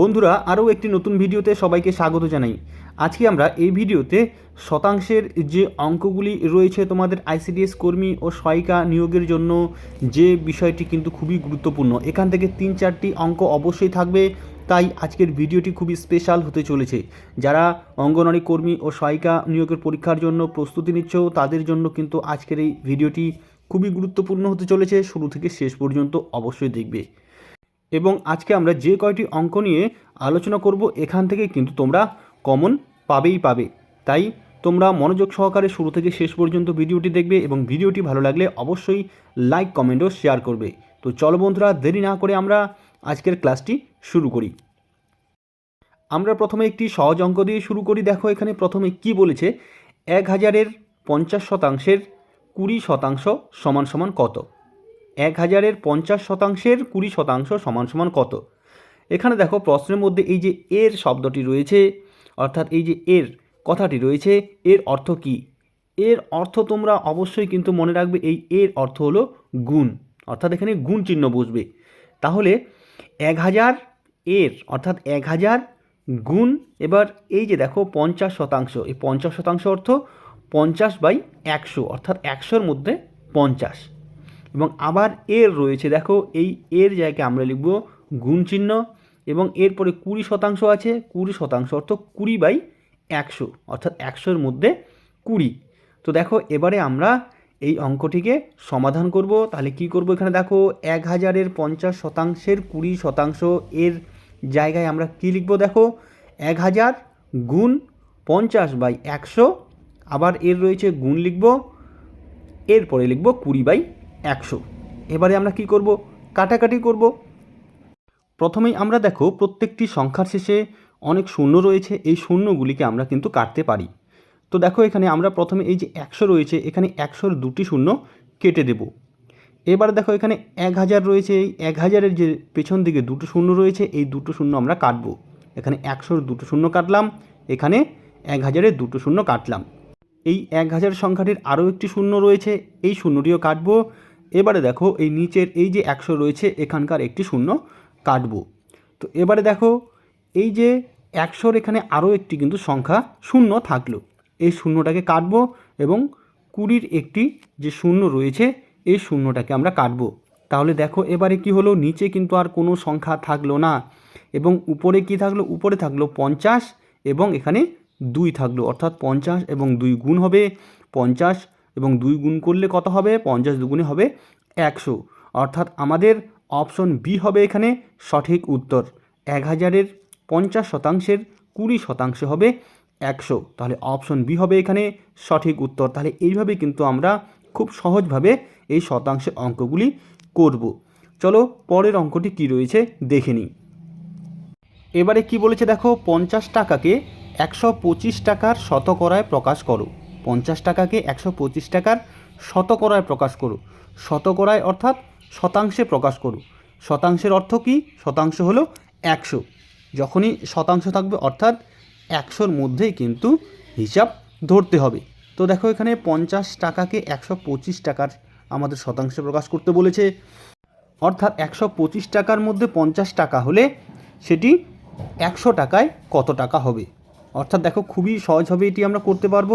বন্ধুরা, আরও একটি নতুন ভিডিওতে সবাইকে স্বাগত জানাই। আজকে আমরা এই ভিডিওতে শতাংশের যে অঙ্কগুলি রয়েছে তোমাদের আইসিডিএস কর্মী ও সহায়িকা নিয়োগের জন্য, যে বিষয়টি কিন্তু খুবই গুরুত্বপূর্ণ। এখান থেকে তিন চারটি অঙ্ক অবশ্যই থাকবে, তাই আজকের ভিডিওটি খুবই স্পেশাল হতে চলেছে। যারা অঙ্গনওয়াড়ি কর্মী ও সহায়িকা নিয়োগের পরীক্ষার জন্য প্রস্তুতি নিচ্ছ, তাদের জন্য কিন্তু আজকের এই ভিডিওটি খুবই গুরুত্বপূর্ণ হতে চলেছে। শুরু থেকে শেষ পর্যন্ত অবশ্যই দেখবে। এবং আজকে আমরা যে কয়টি অঙ্ক নিয়ে আলোচনা করব এখান থেকে কিন্তু তোমরা কমন পাবেই পাবে। তাই তোমরা মনোযোগ সহকারে শুরু থেকে শেষ পর্যন্ত ভিডিওটি দেখবে এবং ভিডিওটি ভালো লাগলে অবশ্যই লাইক কমেন্ট ও শেয়ার করবে। তো চলো বন্ধুরা, দেরি না করে আমরা আজকের ক্লাসটি শুরু করি। আমরা প্রথমে একটি সহজ অঙ্ক দিয়ে শুরু করি। দেখো এখানে প্রথমে কি বলেছে? এক হাজারের পঞ্চাশ শতাংশের কুড়ি শতাংশ সমান সমান কত? এক হাজারের পঞ্চাশ শতাংশের কুড়ি শতাংশ সমান সমান কত? এখানে দেখো প্রশ্নের মধ্যে এই যে এর শব্দটি রয়েছে, অর্থাৎ এই যে এর কথাটি রয়েছে, এর অর্থ কি? এর অর্থ তোমরা অবশ্যই কিন্তু মনে রাখবে, এই এর অর্থ হলো গুণ, অর্থাৎ এখানে গুণ চিহ্ন বুঝবে তাহলে এক হাজার এর, অর্থাৎ এক হাজার গুণ, এবার এই যে দেখো পঞ্চাশ শতাংশ, এই পঞ্চাশ শতাংশ অর্থ পঞ্চাশ বাই একশো, অর্থাৎ একশোর মধ্যে পঞ্চাশ। এবং আবার এর রয়েছে, দেখো, এই এর জায়গায় আমরা লিখব গুণ চিহ্ন এবং এরপরে কুড়ি শতাংশ আছে, কুড়ি শতাংশ অর্থ কুড়ি বাই একশো, অর্থাৎ একশোর মধ্যে কুড়ি। তো দেখো, এবারে আমরা এই অঙ্কটিকে সমাধান করব। তাহলে কি করব এখানে দেখো, এক হাজারের পঞ্চাশ শতাংশের কুড়ি শতাংশ, এর জায়গায় আমরা কি লিখব দেখো, এক হাজার গুণ পঞ্চাশ বাই একশো, আবার এর রয়েছে গুণ লিখব, এরপরে লিখব কুড়ি বাই একশো। এবারে আমরা কি করব? কাটাকাটি করব। প্রথমেই আমরা দেখো প্রত্যেকটি সংখ্যার শেষে অনেক শূন্য রয়েছে। এই শূন্যগুলিকে আমরা কিন্তু কাটতে পারি। তো দেখো এখানে আমরা প্রথমে এই যে একশো রয়েছে, এখানে একশোর দুটি শূন্য কেটে দেব। এবার দেখো এখানে এক হাজার রয়েছে। এই এক হাজারের যে পেছন দিকে দুটো শূন্য রয়েছে, এই দুটো শূন্য আমরা কাটবো। এখানে একশোর দুটো শূন্য কাটলাম, এখানে এক হাজারের দুটো শূন্য কাটলাম। এই এক হাজার সংখ্যাটির আরও একটি শূন্য রয়েছে, এই শূন্যটিও কাটবো। এবারে দেখো এই নিচের এই যে একশো রয়েছে, এখানকার একটি শূন্য কাটবো। তো এবারে দেখো এই যে একশোর এখানে আরও একটি কিন্তু সংখ্যা শূন্য থাকল। এই শূন্যটাকে কাটবো এবং কুড়ির একটি যে শূন্য রয়েছে, এই শূন্যটাকে আমরা কাটবো। তাহলে দেখো এবারে কি হলো, নিচে কিন্তু আর কোনো সংখ্যা থাকল না এবং উপরে কি থাকল, উপরে থাকল পঞ্চাশ এবং এখানে দুই থাকল। অর্থাৎ পঞ্চাশ এবং দুই গুণ হবে, পঞ্চাশ এবং দুই গুণ করলে কত হবে? পঞ্চাশ দুগুণে হবে একশো। অর্থাৎ আমাদের অপশন বি হবে এখানে সঠিক উত্তর। এক হাজারের পঞ্চাশ শতাংশের কুড়ি শতাংশ হবে একশো। তাহলে অপশন বি হবে এখানে সঠিক উত্তর। তাহলে এইভাবে কিন্তু আমরা খুব সহজভাবে এই শতাংশের অঙ্কগুলি করব। চলো পরের অঙ্কটি কি রয়েছে দেখে নিই। এবারে কি বলেছে দেখো? পঞ্চাশ টাকাকে একশো পঁচিশ টাকার শতকরায় প্রকাশ করো। পঞ্চাশ টাকাকে একশো পঁচিশ টাকার শতকরায় প্রকাশ করো শতকরায় অর্থাৎ শতাংশে প্রকাশ করো শতাংশের অর্থ কি? শতাংশ হলো একশো। যখনই শতাংশ থাকবে, অর্থাৎ একশোর মধ্যেই কিন্তু হিসাব ধরতে হবে। তো দেখো এখানে পঞ্চাশ টাকাকে একশো পঁচিশ টাকার আমাদের শতাংশে প্রকাশ করতে বলেছে। অর্থাৎ একশো পঁচিশ টাকার মধ্যে পঞ্চাশ টাকা হলে সেটি একশো টাকায় কত টাকা হবে? অর্থাৎ দেখো খুবই সহজভাবে এটি আমরা করতে পারব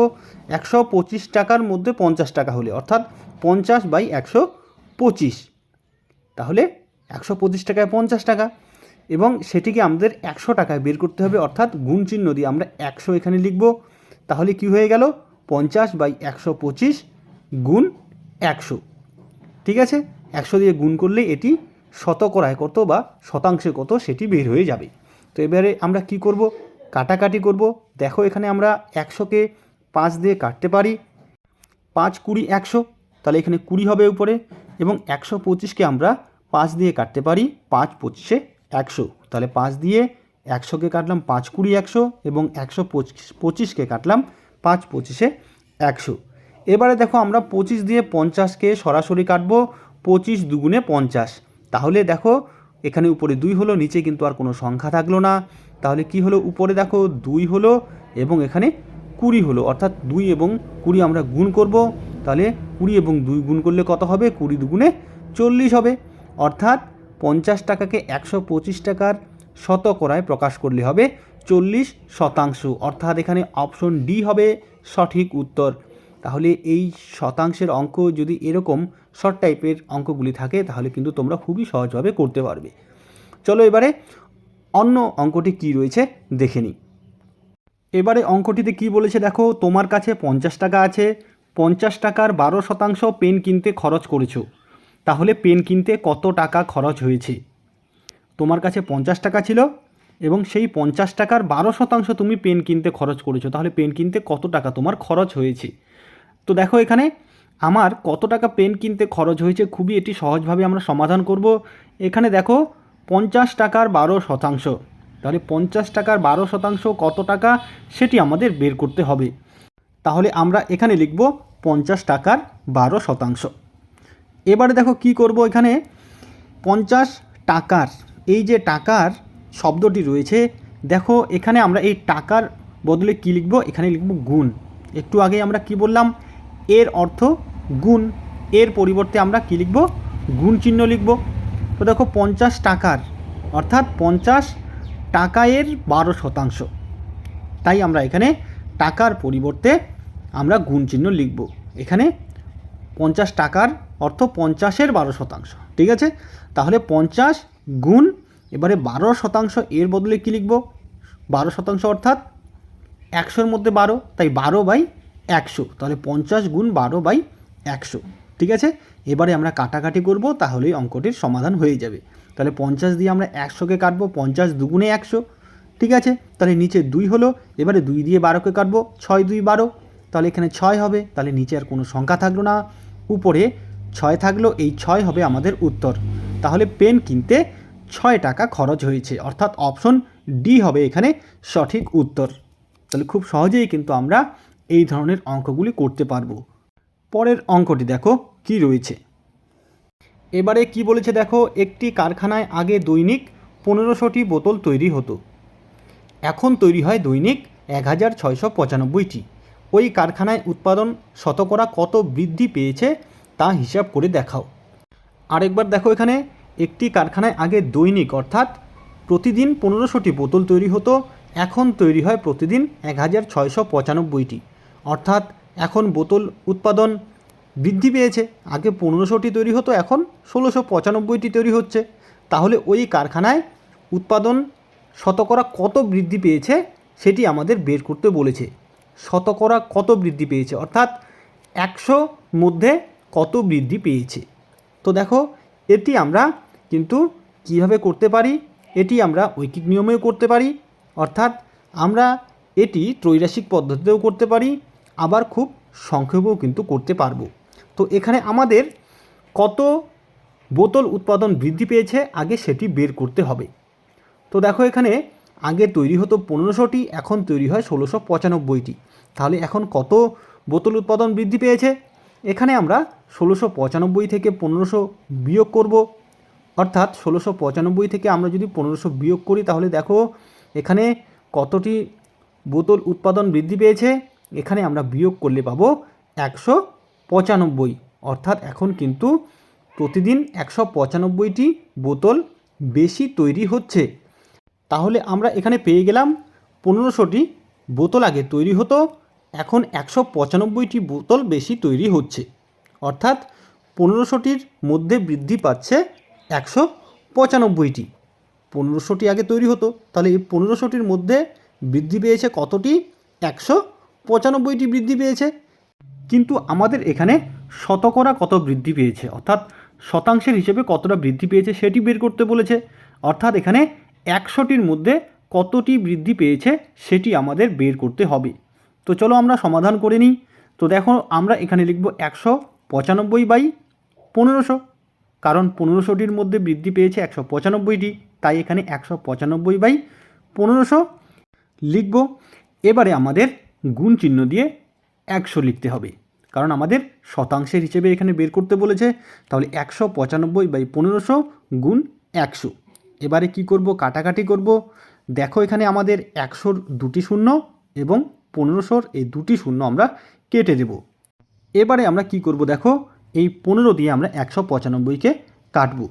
একশো পঁচিশ টাকার মধ্যে পঞ্চাশ টাকা হলে, অর্থাৎ পঞ্চাশ বাই একশো পঁচিশ। তাহলে একশো পঁচিশ টাকায় পঞ্চাশ টাকা এবং সেটিকে আমাদের একশো টাকায় বের করতে হবে, অর্থাৎ গুণ চিহ্ন দিয়ে আমরা একশো এখানে লিখব। তাহলে কি হয়ে গেল? পঞ্চাশ বাই একশো পঁচিশ গুণ একশো। ঠিক আছে? একশো দিয়ে গুণ করলে এটি শতকরায় কত বা শতাংশে কত সেটি বের হয়ে যাবে। তো এবারে আমরা কি করব? কাটাকাটি করব। দেখো এখানে আমরা একশোকে পাঁচ দিয়ে কাটতে পারি। পাঁচ কুড়ি একশো, তাহলে এখানে কুড়ি হবে উপরে। এবং একশো পঁচিশকে আমরা পাঁচ দিয়ে কাটতে পারি। পাঁচ পঁচিশে একশো, তাহলে পাঁচ দিয়ে একশোকে কাটলাম পাঁচ কুড়ি একশো এবং একশো পঁচিশ, পঁচিশকে কাটলাম পাঁচ পঁচিশে একশো। এবারে দেখো আমরা পঁচিশ দিয়ে পঞ্চাশকে সরাসরি কাটবো। পঁচিশ দুগুণে পঞ্চাশ, তাহলে দেখো এখানে উপরে দুই হলো, নিচে কিন্তু আর কোনো সংখ্যা থাকল না। তাহলে কি হলো? উপরে দেখো দুই হলো এবং এখানে কুড়ি হলো। অর্থাৎ দুই এবং কুড়ি আমরা গুণ করব। তাহলে কুড়ি এবং দুই গুণ করলে কত হবে? কুড়ি দুগুণে চল্লিশ হবে। অর্থাৎ পঞ্চাশ টাকাকে একশো পঁচিশ টাকার শতকরায় প্রকাশ করলে হবে চল্লিশ শতাংশ। অর্থাৎ এখানে অপশন ডি হবে সঠিক উত্তর। তাহলে এই শতাংশের অঙ্ক যদি এরকম শর্ট টাইপের অঙ্কগুলি থাকে, তাহলে কিন্তু তোমরা খুবই সহজভাবে করতে পারবে। চলো এবারে অন্য অঙ্কটি কি রয়েছে দেখে নিই। এবারে অঙ্কটিতে কি বলেছে দেখো, তোমার কাছে পঞ্চাশ টাকা আছে, পঞ্চাশ টাকার বারো শতাংশ পেন কিনতে খরচ করেছ। তাহলে পেন কিনতে কত টাকা খরচ হয়েছে? তোমার কাছে পঞ্চাশ টাকা ছিল এবং সেই পঞ্চাশ টাকার বারো শতাংশ তুমি পেন কিনতে খরচ করেছ, তাহলে পেন কিনতে কত টাকা তোমার খরচ হয়েছে? তো দেখো এখানে, আমার কত টাকা পেন কিনতে খরচ হয়েছে খুবই এটি সহজভাবে আমরা সমাধান করব। এখানে দেখো পঞ্চাশ টাকার বারো শতাংশ। তাহলে পঞ্চাশ টাকার বারো শতাংশ কত টাকা? সেটি আমাদের বের করতে হবে। তাহলে আমরা এখানে লিখব পঞ্চাশ টাকার বারো শতাংশ। এবারে দেখো কি করব এখানে? পঞ্চাশ টাকার, এই যে টাকার শব্দটি রয়েছে, দেখো এখানে আমরা এই টাকার বদলে কি লিখব? এখানে লিখব গুণ। একটু আগে আমরা কি বললাম? এর অর্থ গুণ। এর পরিবর্তে আমরা কি লিখব? গুণ চিহ্ন লিখব। তো দেখো পঞ্চাশ টাকার, অর্থাৎ পঞ্চাশ টাকায়ের বারো শতাংশ। তাই আমরা এখানে টাকার পরিবর্তে আমরা গুণ চিহ্ন লিখব। এখানে পঞ্চাশ টাকার অর্থ পঞ্চাশের বারো শতাংশ, ঠিক আছে? তাহলে পঞ্চাশ গুণ এবারে বারো শতাংশ এর বদলে কী লিখব? বারো শতাংশ অর্থাৎ একশোর মধ্যে বারো, তাই বারো বাই একশো। তাহলে পঞ্চাশ গুণ বারো বাই একশো, ঠিক আছে? এবারে আমরা কাটাকাটি করব, তাহলেই অঙ্কটির সমাধান হয়ে যাবে। তাহলে পঞ্চাশ দিয়ে আমরা একশোকে কাটবো, পঞ্চাশ দুগুণে একশো, ঠিক আছে? তাহলে নিচে দুই হলো, এবারে দুই দিয়ে বারোকে কাটবো, ছয় দুই বারো, তাহলে এখানে ছয় হবে, তাহলে নিচে আর কোনো সংখ্যা থাকল না। উপরে ছয় থাকল, এই ছয় হবে আমাদের উত্তর। তাহলে পেন কিনতে ছয় টাকা খরচ হয়েছে, অর্থাৎ অপশন ডি হবে এখানে সঠিক উত্তর। তাহলে খুব সহজেই কিন্তু আমরা এই ধরনের অঙ্কগুলি করতে পারব। পরের অঙ্কটি দেখো। কি রয়েছে? এবারে কি বলেছে দেখো, একটি কারখানায় আগে দৈনিক পনেরোশোটি বোতল তৈরি হতো। এখন তৈরি হয় দৈনিক এক হাজার ছয়শো পঁচানব্বইটি। ওই কারখানায় উৎপাদন শতকরা কত বৃদ্ধি পেয়েছে তা হিসাব করে দেখাও। আরেকবার দেখো এখানে, একটি কারখানায় আগে দৈনিক অর্থাৎ প্রতিদিন পনেরোশোটি বোতল তৈরি হতো, এখন তৈরি হয় প্রতিদিন এক হাজার ছয়শো পঁচানব্বইটি। অর্থাৎ এখন বোতল উৎপাদন বৃদ্ধি পেয়েছে। আগে পনেরোশোটি তৈরি হতো, এখন ষোলোশো পঁচানব্বইটি তৈরি হচ্ছে। তাহলে ওই কারখানায় উৎপাদন শতকরা কত বৃদ্ধি পেয়েছে সেটি আমাদের বের করতে বলেছে। শতকরা কত বৃদ্ধি পেয়েছে? অর্থাৎ একশো মধ্যে কত বৃদ্ধি পেয়েছে? তো দেখো, এটি আমরা কিন্তু কীভাবে করতে পারি? এটি আমরা ঐকিক নিয়মেও করতে পারি। অর্থাৎ আমরা এটি ত্রৈরাসিক পদ্ধতিতেও করতে পারি। আবার খুব সংক্ষেপেও কিন্তু করতে পারব। তো এখানে আমাদের কত বোতল উৎপাদন বৃদ্ধি পেয়েছে, আগে সেটি বের করতে হবে। তো দেখো এখানে আগে তৈরি হতো পনেরোশোটি, এখন তৈরি হয় ষোলোশো পঁচানব্বইটি। তাহলে এখন কত বোতল উৎপাদন বৃদ্ধি পেয়েছে? এখানে আমরা ষোলোশো পঁচানব্বই থেকে পনেরোশো বিয়োগ করব। অর্থাৎ ষোলোশো পঁচানব্বই থেকে আমরা যদি পনেরোশো বিয়োগ করি, তাহলে দেখো এখানে কতটি বোতল উৎপাদন বৃদ্ধি পেয়েছে? এখানে আমরা বিয়োগ করলে পাবো একশো পঁচানব্বই। অর্থাৎ এখন কিন্তু প্রতিদিন একশো পঁচানব্বইটি বোতল বেশি তৈরি হচ্ছে। তাহলে আমরা এখানে পেয়ে গেলাম পনেরোশোটি বোতল আগে তৈরি হতো, এখন একশো পঁচানব্বইটি বোতল বেশি তৈরি হচ্ছে। অর্থাৎ পনেরোশোটির মধ্যে বৃদ্ধি পাচ্ছে একশো পঁচানব্বইটি। পনেরোশোটি আগে তৈরি হতো, তাহলে এই পনেরোশোটির মধ্যে বৃদ্ধি পেয়েছে কতটি? একশো পঁচানব্বইটি বৃদ্ধি পেয়েছে। কিন্তু আমাদের এখানে শতকরা কত বৃদ্ধি পেয়েছে? অর্থাৎ শতাংশের হিসেবে কতটা বৃদ্ধি পেয়েছে সেটি বের করতে বলেছে। অর্থাৎ এখানে একশোটির মধ্যে কতটি বৃদ্ধি পেয়েছে সেটি আমাদের বের করতে হবে। তো চলো আমরা সমাধান করে নিই। তো দেখো আমরা এখানে লিখব একশো পঁচানব্বই বাই পনেরোশো। কারণ পনেরোশোটির মধ্যে বৃদ্ধি পেয়েছে একশো পঁচানব্বইটি, তাই এখানে একশো পঁচানব্বই বাই পনেরোশো লিখব। এবারে আমাদের গুণ চিহ্ন দিয়ে একশো লিখতে হবে। কারণ আমাদের শতাংশের হিসেবে এখানে বের করতে বলেছে, তাহলে একশো পঁচানব্বই বাই পনেরোশো গুণ একশো। এবারে কি করব? কাটাকাটি করব। দেখো এখানে আমাদের একশোর দুটি শূন্য এবং পনেরোশোর এই দুটি শূন্য আমরা কেটে দেব। এবারে আমরা কি করব দেখো? এই পনেরো দিয়ে আমরা একশো পঁচানব্বইকে কাটবো।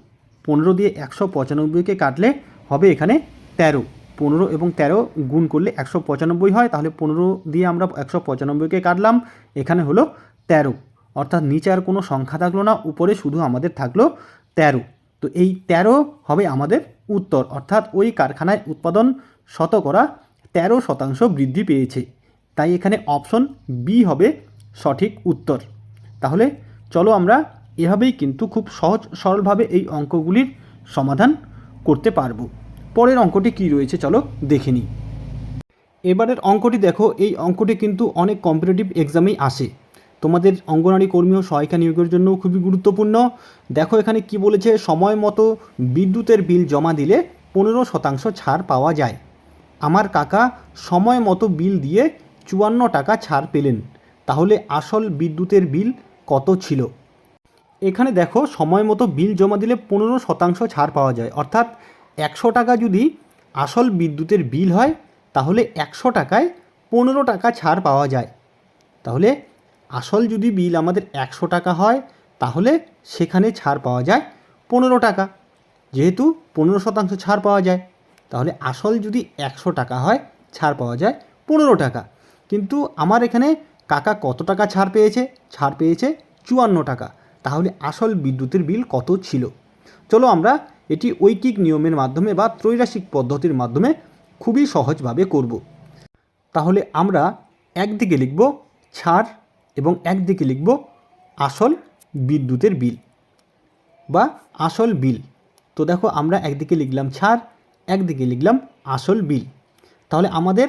পনেরো দিয়ে একশো পঁচানব্বইকে কাটলে হবে এখানে তেরো। পনেরো এবং তেরো গুণ করলে একশো পঁচানব্বই হয়। তাহলে পনেরো দিয়ে আমরা একশো পঁচানব্বইকে কাটলাম। এখানে হলো তেরো। অর্থাৎ নিচে আর কোনো সংখ্যা থাকল না, উপরে শুধু আমাদের থাকল তেরো। তো এই তেরো হবে আমাদের উত্তর। অর্থাৎ ওই কারখানায় উৎপাদন শতকরা তেরো শতাংশ বৃদ্ধি পেয়েছে। তাই এখানে অপশন বি হবে সঠিক উত্তর। তাহলে চলো আমরা এভাবেই কিন্তু খুব সহজ সরলভাবে এই অঙ্কগুলির সমাধান করতে পারব। পরের অঙ্কটি কী রয়েছে চলো দেখে নিই। এবারের অঙ্কটি দেখো, এই অঙ্কটি কিন্তু অনেক কম্পিটিটিভ এক্সামেই আসে। তোমাদের অঙ্গনারী কর্মী ও সহায়িকা নিয়োগের জন্য খুবই গুরুত্বপূর্ণ। দেখো এখানে কি বলেছে, সময় মতো বিদ্যুতের বিল জমা দিলে পনেরো শতাংশ ছাড় পাওয়া যায়। আমার কাকা সময় মতো বিল দিয়ে চুয়ান্ন টাকা ছাড় পেলেন, তাহলে আসল বিদ্যুতের বিল কত ছিল? এখানে দেখো, সময় মতো বিল জমা দিলে পনেরো শতাংশ ছাড় পাওয়া যায়, অর্থাৎ একশো টাকা যদি আসল বিদ্যুতের বিল হয়, তাহলে একশো টাকায় পনেরো টাকা ছাড় পাওয়া যায়। তাহলে আসল যদি বিল আমাদের একশো টাকা হয়, তাহলে সেখানে ছাড় পাওয়া যায় পনেরো টাকা। যেহেতু পনেরো শতাংশ ছাড় পাওয়া যায়, তাহলে আসল যদি একশো টাকা হয়, ছাড় পাওয়া যায় পনেরো টাকা। কিন্তু আমার এখানে কাকা কত টাকা ছাড় পেয়েছে? ছাড় পেয়েছে চুয়ান্ন টাকা। তাহলে আসল বিদ্যুতের বিল কত ছিল? চলো আমরা এটি ঐকিক নিয়মের মাধ্যমে বা ত্রৈরাসিক পদ্ধতির মাধ্যমে খুবই সহজভাবে করব। তাহলে আমরা একদিকে লিখব ছাড় এবং একদিকে লিখব আসল বিদ্যুতের বিল বা আসল বিল। তো দেখো আমরা একদিকে লিখলাম ছাড়, একদিকে লিখলাম আসল বিল। তাহলে আমাদের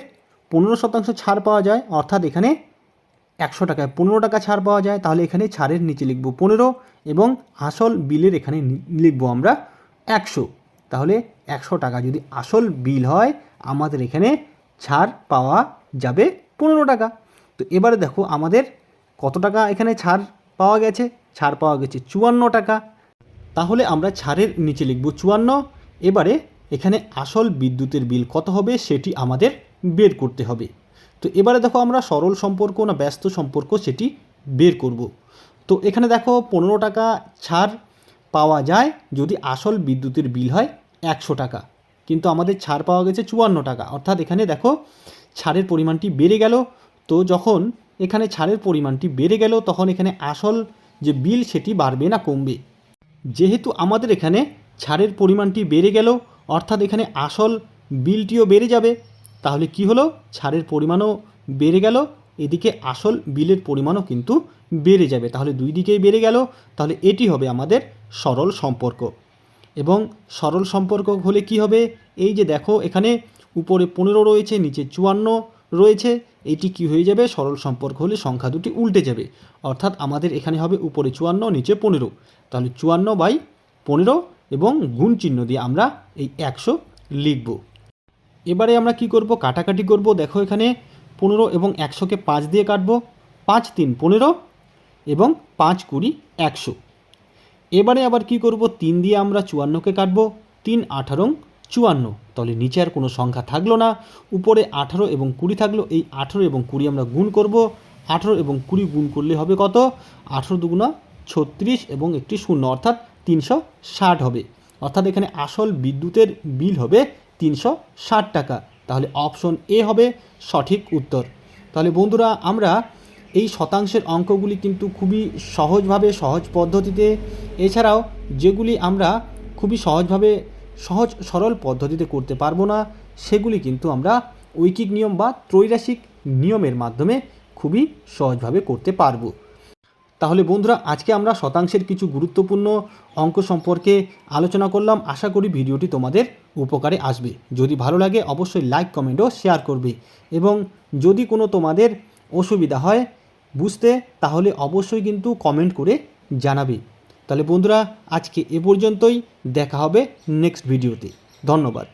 পনেরো শতাংশ ছাড় পাওয়া যায়, অর্থাৎ এখানে একশো টাকায় পনেরো টাকা ছাড় পাওয়া যায়। তাহলে এখানে ছাড়ের নিচে লিখব পনেরো এবং আসল বিলের এখানে লিখব আমরা একশো। তাহলে একশো টাকা। যদি আসল বিল হয়, আমাদের এখানে ছাড় পাওয়া যাবে পনেরো টাকা। তো এবারে দেখো, আমাদের কত টাকা এখানে ছাড় পাওয়া গেছে? ছাড় পাওয়া গেছে চুয়ান্ন টাকা। তাহলে আমরা ছাড়ের নিচে লিখব চুয়ান্ন। এবারে এখানে আসল বিদ্যুতের বিল কত হবে সেটি আমাদের বের করতে হবে। তো এবারে দেখো, আমরা সরল সম্পর্ক না ব্যস্ত সম্পর্ক সেটি বের করব। তো এখানে দেখো, পনেরো টাকা ছাড় পাওয়া যায় যদি আসল বিদ্যুতের বিল হয় একশো টাকা। কিন্তু আমাদের ছাড় পাওয়া গেছে চুয়ান্ন টাকা। অর্থাৎ এখানে দেখো, ছাড়ের পরিমাণটি বেড়ে গেল। তো যখন এখানে ছাড়ের পরিমাণটি বেড়ে গেল, তখন এখানে আসল যে বিল সেটি বাড়বে না, কমবে। যেহেতু আমাদের এখানে ছাড়ের পরিমাণটি বেড়ে গেল, অর্থাৎ এখানে আসল বিলটিও বেড়ে যাবে, তাহলে কি হলো? ছাড়ের পরিমাণও বেড়ে গেল, এদিকে আসল বিলের পরিমাণও কিন্তু বেড়ে যাবে। তাহলে দুই দিকেই বেড়ে গেল, তাহলে এটি হবে আমাদের সরল সম্পর্ক। এবং সরল সম্পর্ক হলে কি হবে? এই যে দেখো, এখানে উপরে পনেরো রয়েছে, নিচে চুয়ান্ন রয়েছে। এটি কি হয়ে যাবে? সরল সম্পর্ক হলে সংখ্যা দুটি উল্টে যাবে। অর্থাৎ আমাদের এখানে হবে উপরে চুয়ান্ন, নিচে পনেরো। তাহলে চুয়ান্ন বাই পনেরো এবং গুণ চিহ্ন দিয়ে আমরা এই একশো লিখব। এবারে আমরা কি করব? কাটাকাটি করব। দেখো এখানে পনেরো এবং একশোকে পাঁচ দিয়ে কাটবো। পাঁচ তিন, পনেরো এবং পাঁচ কুড়ি একশো। এবারে আবার কি করব? তিন দিয়ে আমরা চুয়ান্নকে কাটবো। তিন আঠারো চুয়ান্ন। তাহলে নিচে আর কোনো সংখ্যা থাকল না। উপরে আঠারো এবং কুড়ি থাকল। এই আঠারো এবং কুড়ি আমরা গুণ করব। আঠারো এবং কুড়ি গুণ করলে হবে কত? আঠারো দুগুণা ছত্রিশ এবং একটি শূন্য। অর্থাৎ তিনশো ষাট হবে। অর্থাৎ এখানে আসল বিদ্যুতের বিল হবে তিনশো ষাট টাকা। তাহলে অপশন এ হবে সঠিক উত্তর। তাহলে বন্ধুরা, আমরা এই শতাংশের অঙ্কগুলি কিন্তু খুবই সহজভাবে, সহজ পদ্ধতিতে। এছাড়াও যেগুলি আমরা খুবই সহজভাবে, সহজ, সরল পদ্ধতিতে করতে পারব না, সেগুলি কিন্তু আমরা ঐকিক নিয়ম বা ত্রৈরাসিক নিয়মের মাধ্যমে খুবই সহজভাবে করতে পারব। তাহলে বন্ধুরা, আজকে আমরা শতাংশের কিছু গুরুত্বপূর্ণ অঙ্ক সম্পর্কে আলোচনা করলাম। আশা করি ভিডিওটি তোমাদের উপকারে আসবে। যদি ভালো লাগে, অবশ্যই লাইক কমেন্ট ও শেয়ার করবে। এবং যদি কোনো তোমাদের অসুবিধা হয় বুঝতে, তাহলে অবশ্যই কিন্তু কমেন্ট করে জানাবে। তাহলে বন্ধুরা, আজকে এ পর্যন্তই, দেখা হবে নেক্সট ভিডিওতে ধন্যবাদ।